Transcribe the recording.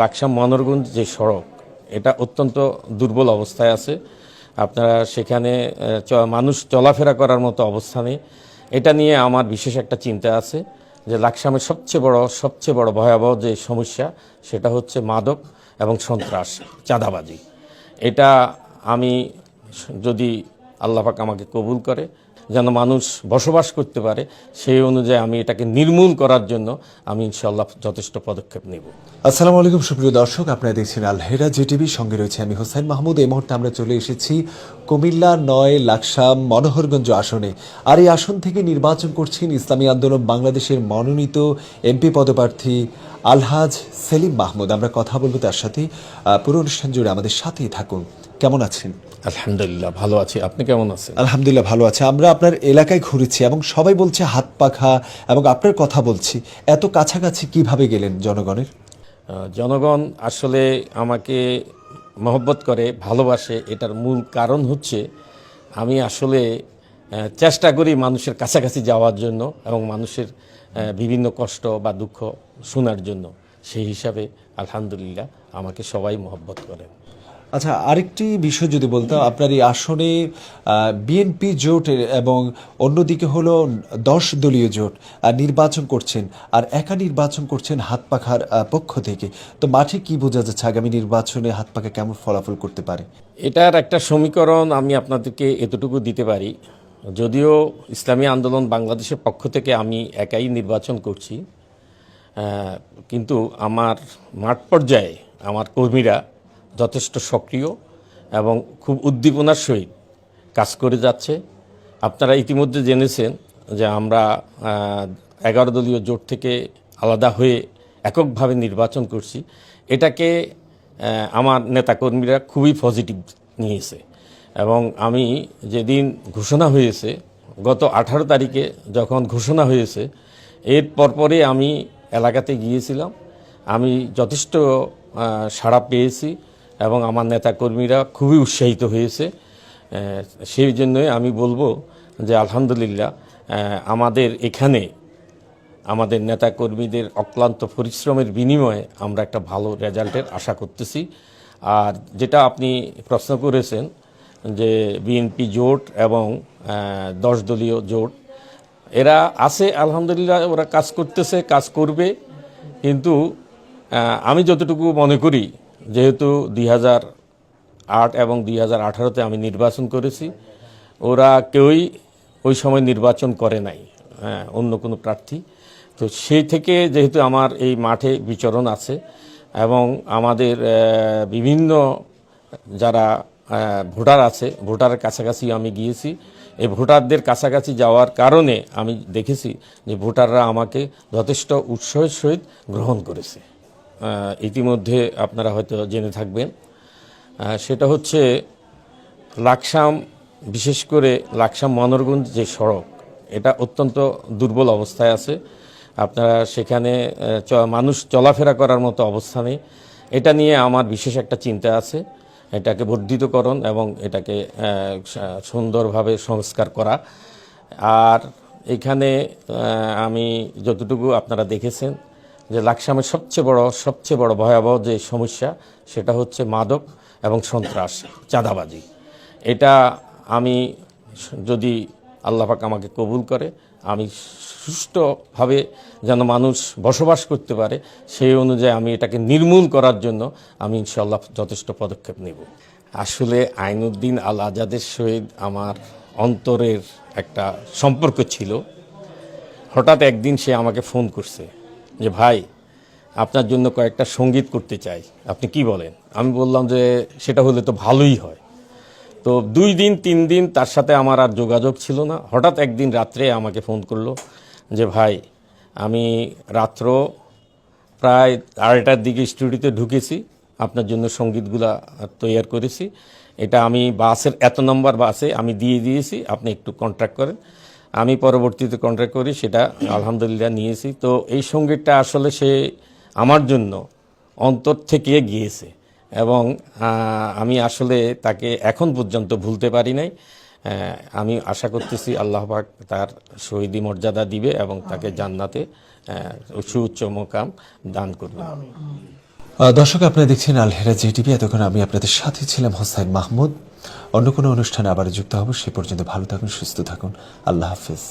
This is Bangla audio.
লাকসাম মনোরগঞ্জ যে সড়ক, এটা অত্যন্ত দুর্বল অবস্থায় আছে। আপনারা সেখানে মানুষ চলাফেরা করার মতো অবস্থা নেই এটা নিয়ে আমার বিশেষ একটা চিন্তা আছে যে লাকসামের সবচেয়ে বড় সবচেয়ে বড় ভয়াবহ যে সমস্যা, সেটা হচ্ছে মাদক এবং সন্ত্রাস, চাঁদাবাজি। এটা আমি যদি আল্লাপাক আমাকে কবুল করে যেন মানুষ বসবাস করতে পারে, সেই অনুযায়ী আমি এটাকে নির্মূল করার জন্য আমি ইনশাল্লাহ যথেষ্ট পদক্ষেপ নেব। আসসালামু আলাইকুম, সুপ্রিয় দর্শক, আপনারা দেখছেন আলহেরা জিটিভি, সঙ্গে রয়েছে আমি হোসেন মাহমুদ। এই মুহূর্তে আমরা চলে এসেছি কুমিল্লা নয় লাকসাম মনোহরগঞ্জ আসনে। আর এই আসন থেকে নির্বাচন করছেন ইসলামী আন্দোলন বাংলাদেশের মনোনীত এমপি পদপ্রার্থী আলহাজ সেলিম মাহমুদ আমরা কথা বলব তার সাথে। পুরো অনুষ্ঠান জুড়ে আমাদের সাথেই থাকুন। কেমন আছেন? আলহামদুলিল্লাহ ভালো আছি। আপনি কেমন আছেন? আলহামদুলিল্লাহ ভালো আছে। আমরা আপনার এলাকায় ঘুরেছি এবং সবাই বলছে হাত পাখা এবং আপনার কথা বলছি। এত কাছাকাছি কীভাবে গেলেন জনগণের? জনগণ আসলে আমাকে মহব্বত করে ভালোবাসে। এটার মূল কারণ হচ্ছে আমি আসলে চেষ্টা করি মানুষের কাছাকাছি যাওয়ার জন্য এবং মানুষের বিভিন্ন কষ্ট বা দুঃখ শোনার জন্য। সেই হিসাবে আলহামদুলিল্লাহ আমাকে সবাই মহব্বত করেন আচ্ছা আরেকটি বিষয় যদি বলতাম আপনার এই আসনে বিএনপি জোট এবং অন্যদিকে হলো দশ দলীয় জোট নির্বাচন করছেন আর একা নির্বাচন করছেন হাত পাখার পক্ষ থেকে। তো মাঠে কি বোঝা যাচ্ছে আগামী নির্বাচনে হাত পাখা কেমন ফলাফল করতে পারে? এটার একটা সমীকরণ আমি আপনাদেরকে এতটুকু দিতে পারি। যদিও ইসলামী আন্দোলন বাংলাদেশের পক্ষ থেকে আমি একাই নির্বাচন করছি কিন্তু আমার মাঠ পর্যায়ে আমার কর্মীরা যথেষ্ট সক্রিয় এবং খুব উদ্দীপনার সহিত কাজ করে যাচ্ছে। আপনারা ইতিমধ্যে জেনেছেন যে আমরা এগারো দলীয় জোট থেকে আলাদা হয়ে এককভাবে নির্বাচন করছি। এটাকে আমার নেতাকর্মীরা খুবই পজিটিভ নিয়েছে। এবং আমি যেদিন ঘোষণা হয়েছে, গত আঠারো তারিখে যখন ঘোষণা হয়েছে, এর পরপরে আমি এলাকাতে গিয়েছিলাম। আমি যথেষ্ট সাড়া পেয়েছি এবং আমার নেতাকর্মীরা খুবই উৎসাহিত হয়েছে। সেই জন্যই আমি বলব যে আলহামদুলিল্লাহ আমাদের এখানে আমাদের নেতাকর্মীদের অক্লান্ত পরিশ্রমের বিনিময়ে আমরা একটা ভালো রেজাল্টের আশা করতেছি। আর যেটা আপনি প্রশ্ন করেছেন যে বিএনপি জোট এবং দশ দলীয় জোট, এরা আছে, আলহামদুলিল্লাহ, ওরা কাজ করতেছে, কাজ করবে। কিন্তু আমি যতটুকু মনে করি, যেহেতু দুই আট এবং দুই হাজার আঠারোতে আমি নির্বাচন করেছি, ওরা কেউই ওই সময় নির্বাচন করে নাই অন্য কোনো প্রার্থী। তো সেই থেকে যেহেতু আমার এই মাঠে বিচরণ আছে এবং আমাদের বিভিন্ন যারা ভোটার আছে, ভোটারের কাছাকাছি আমি গিয়েছি। এই ভোটারদের কাছাকাছি যাওয়ার কারণে আমি দেখেছি যে ভোটাররা আমাকে যথেষ্ট উৎসাহের সহিত গ্রহণ করেছে। ইতিমধ্যে আপনারা হয়তো জেনে থাকবেন। সেটা হচ্ছে লাকসাম, বিশেষ করে লাকসাম মনোরগঞ্জ যে সড়ক, এটা অত্যন্ত দুর্বল অবস্থায় আছে। আপনারা সেখানে মানুষ চলাফেরা করার মতো অবস্থা নেই। এটা নিয়ে আমার বিশেষ একটা চিন্তা আছে। এটাকে বর্ধিতকরণ এবং এটাকে সুন্দরভাবে সংস্কার করা। আর এখানে আমি যতটুকু আপনারা দেখেছেন যে লাকসামের সবচেয়ে বড় সবচেয়ে বড় ভয়াবহ যে সমস্যা, সেটা হচ্ছে মাদক এবং সন্ত্রাস, চাঁদাবাজি। এটা আমি যদি আল্লাপাক আমাকে কবুল করে, আমি সুষ্ঠুভাবে যেন মানুষ বসবাস করতে পারে, সেই অনুযায়ী আমি এটাকে নির্মূল করার জন্য আমি ইনশাল্লাহ যথেষ্ট পদক্ষেপ নেব। আসলে আইনুদ্দিন আল আজাদের সহিত আমার অন্তরের একটা সম্পর্ক ছিল। হঠাৎ একদিন সে আমাকে ফোন করছে যে, ভাই, আপনার জন্য কয়েকটা সংগীত করতে চাই, আপনি কি বলেন? আমি বললাম যে, সেটা হলে তো ভালোই হয়। তো দুই দিন, তিন দিন তার সাথে আমার আর যোগাযোগ ছিল না। হঠাৎ একদিন রাত্রে আমাকে ফোন করল যে ভাই, আমি রাত্র প্রায় আড়াইটার দিকে স্টুডিওতে ঢুকেছি, আপনার জন্য সঙ্গীতগুলা তৈরি করেছি। এটা আমি বাসের, এত নম্বর বাসে আমি দিয়ে দিয়েছি, আপনি একটু কন্ট্রাক্ট করেন। আমি পরবর্তীতে কন্ট্রাক্ট করি, সেটা আলহামদুলিল্লাহ নিয়েছি। তো এই সঙ্গীতটা আসলে সে আমার জন্য অন্তর থেকে গিয়েছে এবং আমি আসলে তাকে এখন পর্যন্ত ভুলতে পারি নাই। আমি আশা করতেছি আল্লাহ পাক তার শহীদি মর্যাদা দিবে এবং তাকে জান্নাতে উচ্চ সুউচ্চ মোকাম দান করবে। দর্শক আপনারা দেখছেন আলহেরা জেটিভি। এতক্ষণ আমি আপনাদের সাথে ছিলাম হোসাইন মাহমুদ। অন্য কোনো অনুষ্ঠানে আবার যুক্ত হব সে পর্যন্ত ভালো থাকুন সুস্থ থাকুন। আল্লাহ হাফিজ।